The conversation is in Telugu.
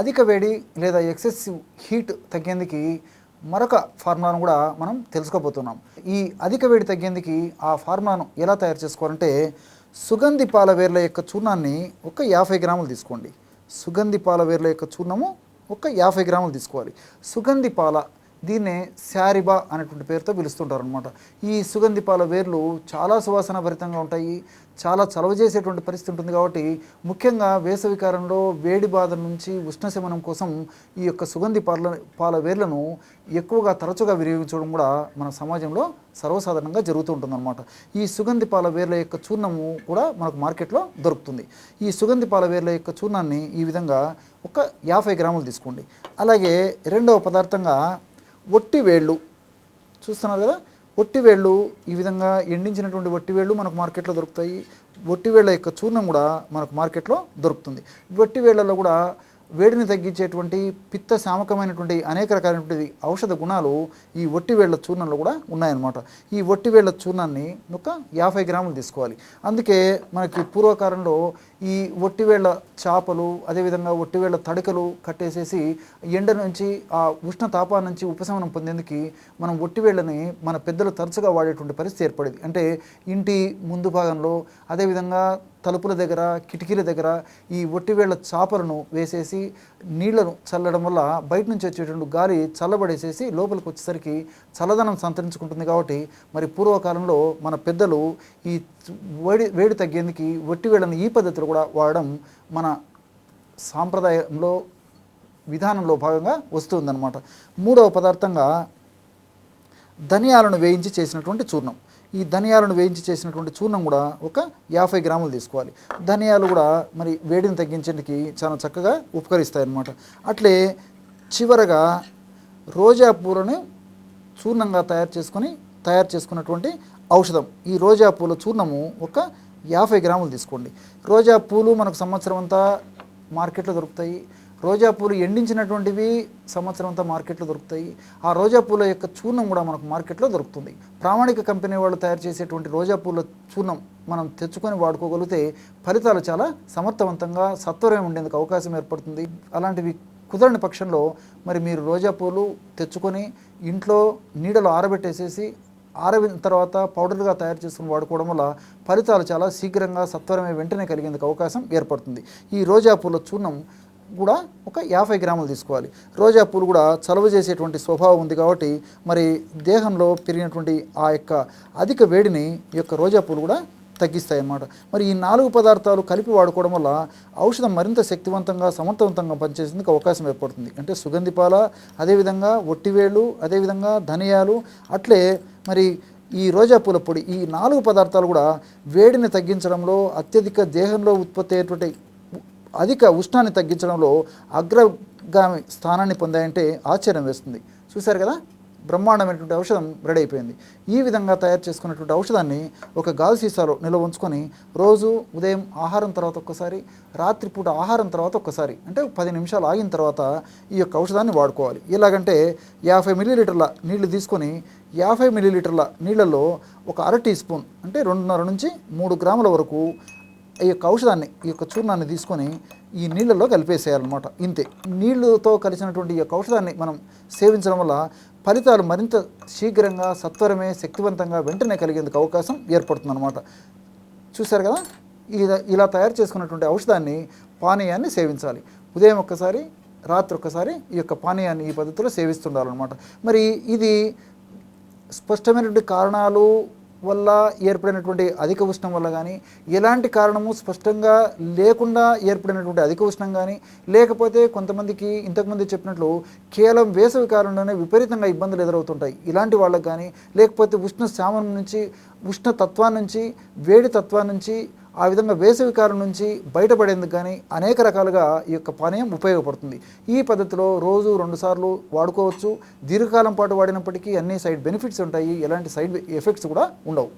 అధిక వేడి లేదా ఎక్సెసివ్ హీట్ తగ్గేందుకు మరొక ఫార్ములాను కూడా మనం తెలుసుకోబోతున్నాం. ఈ అధిక వేడి తగ్గేందుకు ఆ ఫార్ములాను ఎలా తయారు చేసుకోవాలంటే సుగంధి పాల వేర్ల యొక్క చూర్ణాన్ని ఒక యాభై గ్రాములు తీసుకోండి. సుగంధి పాల వేర్ల యొక్క చూర్ణము ఒక యాభై గ్రాములు తీసుకోవాలి. సుగంధి పాల దీన్నే శారిబా అనేటువంటి పేరుతో పిలుస్తుంటారు అనమాట ఈ సుగంధి పాల వేర్లు చాలా సువాసన భరితంగా ఉంటాయి. చాలా చలవ చేసేటువంటి పరిస్థితి ఉంటుంది కాబట్టి ముఖ్యంగా వేసవి కాలంలో వేడి బాధ నుంచి ఉష్ణశమనం కోసం ఈ యొక్క సుగంధి పాల పాల వేర్లను ఎక్కువగా తరచుగా వినియోగించడం కూడా మన సమాజంలో సర్వసాధారణంగా జరుగుతూ ఉంటుందన్నమాట. ఈ సుగంధి పాల వేర్ల యొక్క చూర్ణము కూడా మనకు మార్కెట్లో దొరుకుతుంది. ఈ సుగంధి పాల వేర్ల యొక్క చూర్ణాన్ని ఈ విధంగా ఒక యాభై గ్రాములు తీసుకోండి. అలాగే రెండవ పదార్థంగా ఒట్టి వేళ్ళు. చూస్తున్నారు కదా? ఒట్టివేళ్ళు ఈ విధంగా ఎండించినటువంటి ఒట్టివేళ్ళు మనకు మార్కెట్లో దొరుకుతాయి. ఒట్టివేళ్ళ యొక్క చూర్ణం కూడా మనకు మార్కెట్లో దొరుకుతుంది. ఒట్టివేళ్ళలో కూడా వేడిని తగ్గించేటువంటి పిత్త శామకమైనటువంటి అనేక రకాలైనటువంటి ఔషధ గుణాలు ఈ ఒట్టివేళ్ళ చూర్ణంలో కూడా ఉన్నాయన్నమాట. ఈ ఒట్టివేళ్ళ చూర్ణాన్ని ఒక యాభై గ్రాములు తీసుకోవాలి. అందుకే మనకి పూర్వకాలంలో ఈ ఒట్టివేళ్ళ చేపలు అదేవిధంగా ఒట్టివేళ్ళ తడికలు కట్టేసేసి ఎండ నుంచి ఆ ఉష్ణ నుంచి ఉపశమనం పొందేందుకు మనం ఒట్టివేళ్ళని మన పెద్దలు తరచుగా వాడేటువంటి పరిస్థితి ఏర్పడేది. అంటే ఇంటి ముందు భాగంలో అదేవిధంగా తలుపుల దగ్గర కిటికీల దగ్గర ఈ ఒట్టివేళ్ళ చాపలను వేసేసి నీళ్ళను చల్లడం వల్ల బయట నుంచి వచ్చేటువంటి గాలి చల్లబడేసేసి లోపలికి వచ్చేసరికి చల్లదనం సంతరించుకుంటుంది కాబట్టి మరి పూర్వకాలంలో మన పెద్దలు ఈ వేడి వేడి తగ్గేందుకు ఒట్టివేళ్ళను ఈ పద్ధతిలో కూడా వాడడం మన సాంప్రదాయంలో విధానంలో భాగంగా వస్తుందన్నమాట మూడవ పదార్థంగా ధనియాలను వేయించి చేసినటువంటి చూర్ణం. ఈ ధనియాలను వేయించి చేసినటువంటి చూర్ణం కూడా ఒక యాభై గ్రాములు తీసుకోవాలి. ధనియాలు కూడా మరి వేడిని తగ్గించేందుకు చాలా చక్కగా ఉపకరిస్తాయి అన్నమాట అట్లే చివరగా రోజా పూలను చూర్ణంగా తయారు చేసుకొని తయారు చేసుకున్నటువంటి ఔషధం. ఈ రోజా పూల చూర్ణము ఒక యాభై గ్రాములు తీసుకోండి. రోజా పూలు మనకు సంవత్సరం అంతా మార్కెట్లో దొరుకుతాయి. రోజా పూలు ఎండించినటువంటివి సంవత్సరం అంతా మార్కెట్లో దొరుకుతాయి. ఆ రోజా పూల యొక్క చూర్ణం కూడా మనకు మార్కెట్లో దొరుకుతుంది. ప్రామాణిక కంపెనీ వాళ్ళు తయారు చేసేటువంటి రోజా పూల చూర్ణం మనం తెచ్చుకొని వాడుకోగలిగితే ఫలితాలు చాలా సమర్థవంతంగా సత్వరం ఉండేందుకు అవకాశం ఏర్పడుతుంది. అలాంటివి కుదరని పక్షంలో మరి మీరు రోజా పూలు తెచ్చుకొని ఇంట్లో నీడలో ఆరబెట్టేసేసి ఆరబిన తర్వాత పౌడర్గా తయారు చేసుకుని వాడుకోవడం వల్ల ఫలితాలు చాలా శీఘ్రంగా సత్వరమే వెంటనే కలిగేందుకు అవకాశం ఏర్పడుతుంది. ఈ రోజా పూల చూర్ణం కూడా ఒక యాభై గ్రాములు తీసుకోవాలి. రోజా పూలు కూడా చలవ చేసేటువంటి స్వభావం ఉంది కాబట్టి మరి దేహంలో పెరిగినటువంటి ఆ యొక్క అధిక వేడిని ఈ యొక్క రోజా పూలు కూడా తగ్గిస్తాయి అన్నమాట మరి ఈ నాలుగు పదార్థాలు కలిపి వాడుకోవడం వల్ల ఔషధం మరింత శక్తివంతంగా సమర్థవంతంగా పనిచేసేందుకు అవకాశం ఏర్పడుతుంది. అంటే సుగంధి పాల అదేవిధంగా ఒట్టివేళ్ళు అదేవిధంగా ధనియాలు అట్లే మరి ఈ రోజా పూల పొడి ఈ నాలుగు పదార్థాలు కూడా వేడిని తగ్గించడంలో అత్యధిక దేహంలో ఉత్పత్తి అయ్యేటువంటి అధిక ఉష్ణాన్ని తగ్గించడంలో అగ్రగామి స్థానాన్ని పొందాయంటే ఆశ్చర్యం వేస్తుంది. చూశారు కదా? బ్రహ్మాండమైనటువంటి ఔషధం రెడీ అయిపోయింది. ఈ విధంగా తయారు చేసుకున్నటువంటి ఔషధాన్ని ఒక గాజు సీసాలో నిల్వ ఉంచుకొని రోజు ఉదయం ఆహారం తర్వాత ఒక్కసారి రాత్రిపూట ఆహారం తర్వాత ఒక్కసారి అంటే పది నిమిషాలు ఆగిన తర్వాత ఈ యొక్క ఔషధాన్ని వాడుకోవాలి. ఎలాగంటే యాభై మిల్లీలీటర్ల నీళ్ళు తీసుకొని యాభై మిల్లీలీటర్ల నీళ్ళల్లో ఒక అర టీ స్పూన్ అంటే రెండున్నర నుంచి మూడు గ్రాముల వరకు ఈ యొక్క ఔషధాన్ని ఈ యొక్క చూర్ణాన్ని తీసుకొని ఈ నీళ్ళలో కలిపేసేయాలన్నమాట. ఇంతే. నీళ్ళతో కలిసినటువంటి ఈ యొక్క ఔషధాన్ని మనం సేవించడం వల్ల ఫలితాలు మరింత శీఘ్రంగా సత్వరమే శక్తివంతంగా వెంటనే కలిగేందుకు అవకాశం ఏర్పడుతుందన్నమాట. చూశారు కదా? ఇలా ఇలా తయారు చేసుకున్నటువంటి ఔషధాన్ని పానీయాన్ని సేవించాలి. ఉదయం ఒక్కసారి రాత్రి ఒక్కసారి ఈ యొక్క పానీయాన్ని ఈ పద్ధతిలో సేవిస్తుండాలన్నమాట. మరి ఇది స్పష్టమైనటువంటి కారణాలు వల్ల ఏర్పడినటువంటి అధిక ఉష్ణం వల్ల కానీ ఎలాంటి కారణము స్పష్టంగా లేకుండా ఏర్పడినటువంటి అధిక ఉష్ణం కానీ లేకపోతే కొంతమందికి ఇంతకుముందు చెప్పినట్లు కేవలం వేసవి కాలంలోనే విపరీతంగా ఇబ్బందులు ఎదురవుతుంటాయి. ఇలాంటి వాళ్ళకి కానీ లేకపోతే ఉష్ణ శామం నుంచి ఉష్ణ తత్వాన్ని నుంచి వేడి తత్వాన్ని నుంచి ఆ విధంగా వేసవి కాలం నుంచి బయటపడేందుకు కానీ అనేక రకాలుగా ఈ యొక్క పానీయం ఉపయోగపడుతుంది. ఈ పద్ధతిలో రోజు రెండుసార్లు వాడుకోవచ్చు. దీర్ఘకాలం పాటు వాడినప్పటికీ అన్ని సైడ్ బెనిఫిట్స్ ఉంటాయి. ఎలాంటి సైడ్ ఎఫెక్ట్స్ కూడా ఉండవు.